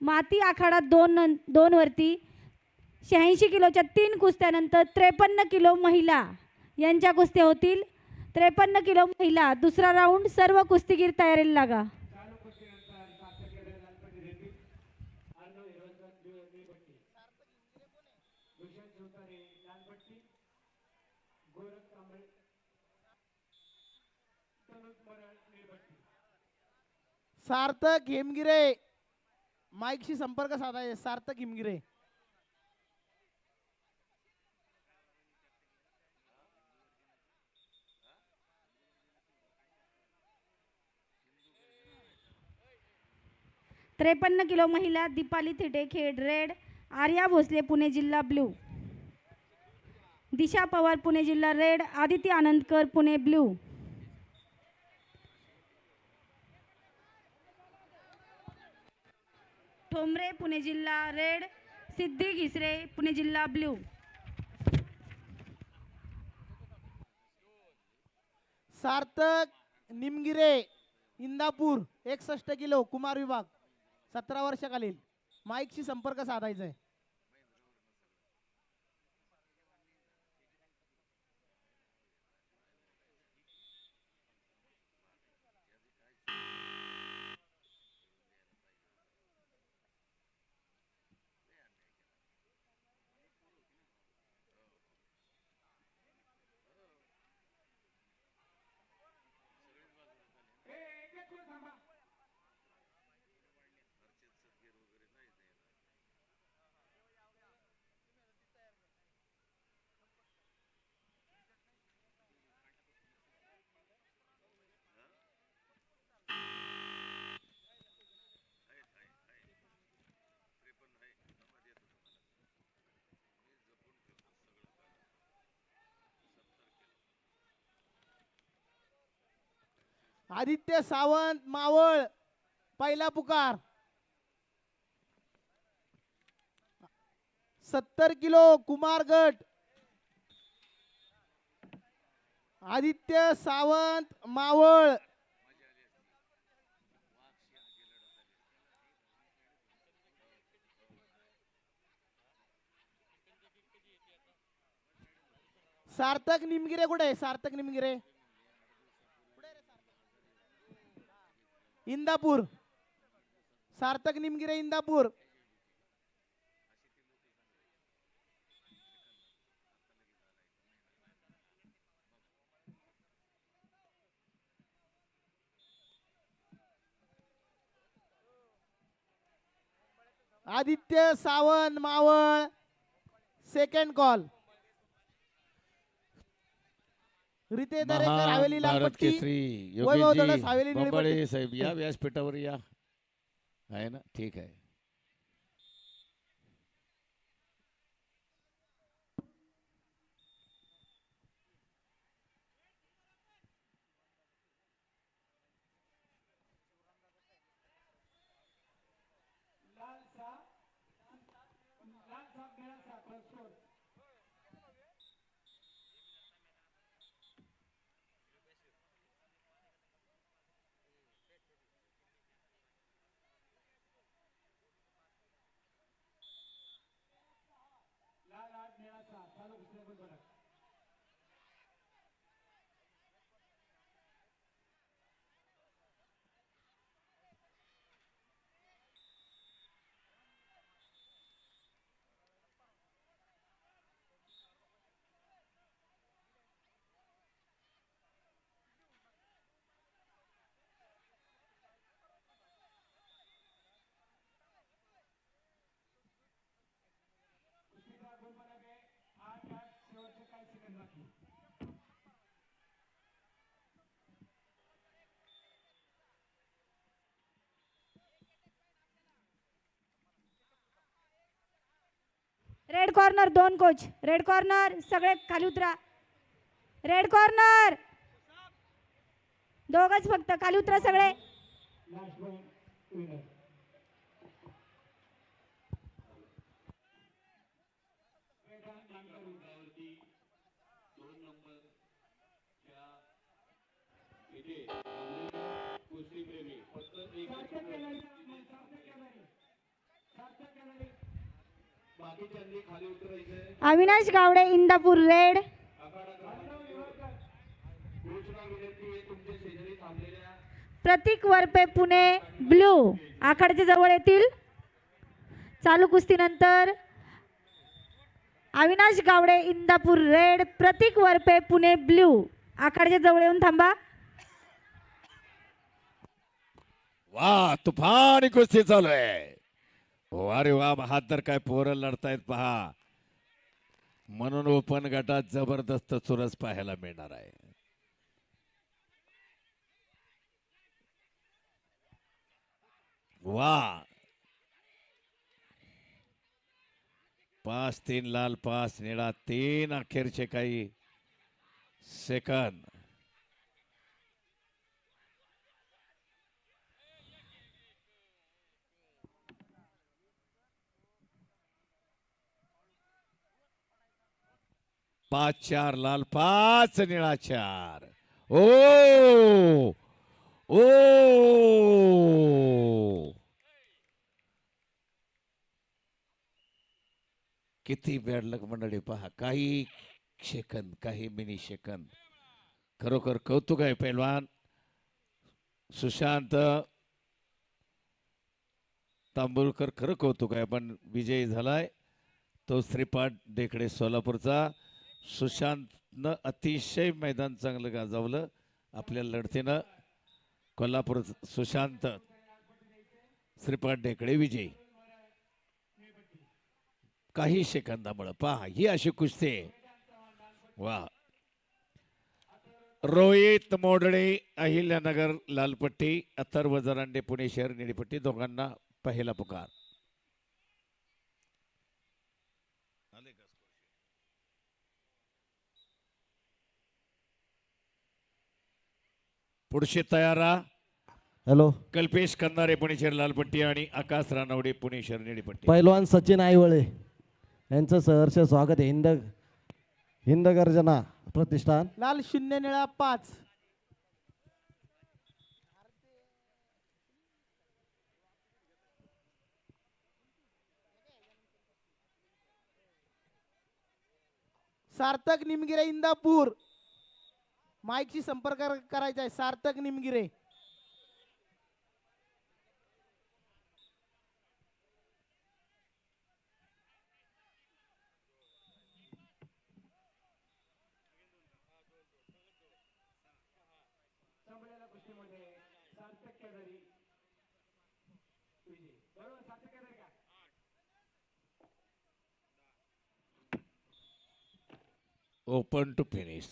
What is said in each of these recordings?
माती आखाडा दोन नं दोन वरती शहाऐंशी किलोच्या तीन कुस्त्यानंतर त्रेपन्न किलो महिला. यांच्या कुस्त्या होतील. त्रेपन्न किलो महिला. दुसरा राऊंड सर्व कुस्तीगीर तयारीला लागा. सार्थक हेमगिरे. माईकशी संपर्क साधाय सार्थक हिमगिरे. त्रेपन्न किलो महिला दीपाली थिटे खेड रेड आर्या भोसले पुणे जिल्हा ब्ल्यू दिशा पवार पुणे जिल्हा रेड आदिती आनंदकर पुणे ब्ल्यू पुणे जिल्हा रेड सिद्धी घिसरे पुणे जिल्हा ब्ल्यू. सार्थक निमगिरे इंदापूर एकसष्ट किलो कुमार विभाग. सतरा वर्षाखालील. माईकशी संपर्क साधायचा आहे आदित्य सावंत मावळ पहिला पुकार. सत्तर किलो कुमार गट. आदित्य सावंत मावळ. सार्थक निमगिरे कुठे? आहे सार्थक निमगिरे. इंदापूर. सार्थक निमगिरे इंदापूर. आदित्य सावंत मावळ सेकंड कॉल रिते दरेकर केसरी वैभव धडस, योगेशजी हवेली बंबाळे निळपट्टी. साहेब या व्यासपीठावर या. आहे ना? ठीक आहे. रेड कॉर्नर दोन कोच रेड कॉर्नर सगळे खाली उतरा. रेड कॉर्नर दोघच फक्त खाली उतरा सगळे. अविनाश गावडे इंदापूर रेड. प्रतीक वरपे पुणे ब्ल्यू आखाड्याच्या जवळ येतील. चालू कुस्तीनंतर अविनाश गावडे इंदापूर रेड. प्रतीक वरपे पुणे ब्ल्यू आखाड्याच्या जवळ येऊन थांबा. वा तुफान कुस्ती चालू आहे. अरे वा हात तर काय पोरं लढतायत पहा. म्हणून ओपन गटात जबरदस्त चुरस पाहायला मिळणार आहे. वा. पाच तीन लाल पाच निळा तीन अखेरचे काही सेकंद. पाच चार लाल पाच निळा चार. ओ! ओ! किती बॅडलक मंडळी पहा काही सेकंद काही मिनी सेकंद खरोखर कौतुक आहे पैलवान. सुशांत तांबुलकर खरं कौतुक आहे पण विजयी झालाय. तो श्रीपाद डेकडे सोलापूरचा. सुशांतनं अतिशय मैदान चांगलं गाजवलं. आपल्या लढतीनं कोल्हापूर सुशांत श्रीपाद ढेकळे विजयी. काही सेकंदामुळं पहा ही अशी कुस्ती वा. रोहित मोडणे अहिल्यानगर लालपट्टी अथर्व जरांडे पुणे शहर निडीपट्टी दोघांना पहिला पुकार. पुढचे तयारा. हॅलो कल्पेश कंदारे पुणे शहर लालपट्टी आणि आकाश रानवडे पुणे शहर निळीपट्टी. पैलवान सचिन आईवळे यांचं सहर्ष स्वागत आहे. हिंद हिंद गर्जना प्रतिष्ठान. लाल शून्य निळा पाच. सार्थक निमगिरे इंदापूर. माईकशी संपर्क करायचा आहे. Sarthak Nimgire. Open to finish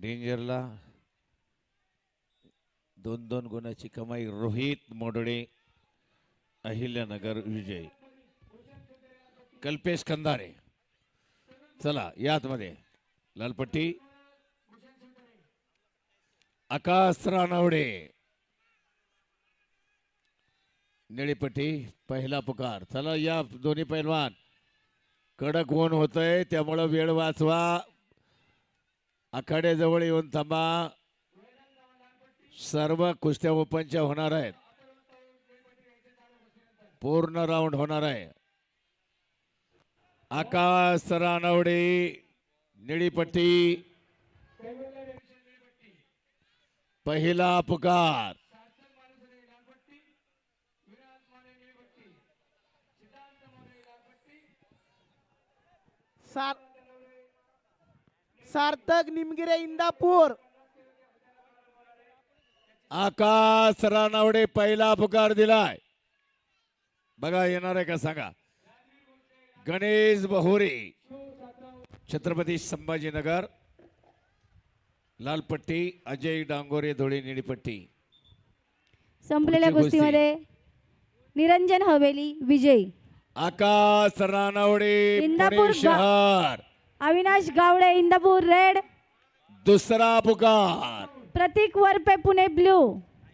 डेंजरला दोन दोन गुणाची कमाई रोहित मोडडे अहिल्यानगर विजय. कल्पेश कंधारे चला यात मध्ये लालपट्टी. आकाश रानवडे. निळीपट्टी पहिला पुकार. चला या दोन्ही पैलवान. कडक ऊन होतंय त्यामुळं वेळ वाचवा. आखाड्याजवळ येऊन थांबा. सर्व कुस्त्या ओपनच्या होणार आहेत. पूर्ण राऊंड होणार आहे. आकाश रानवडे निळीपट्टी. पहिला पुकार सात सार्थक निमगिरे इंदापूर. आकाश रानवडे पहिला पुकार दिलाय. बघा येणार आहे का सांगा? गणेश बहोरे छत्रपती संभाजीनगर लालपट्टी अजय डांगोरे धुळे निळीपट्टी. संपलेल्या. कुस्तीमध्ये निरंजन हवेली विजयी. आकाश रानवडे इंदापूर गा- शहर. अविनाश गावडे इंदापूर रेड. दुसरा पुकार प्रतीक वरपे पुणे ब्ल्यू.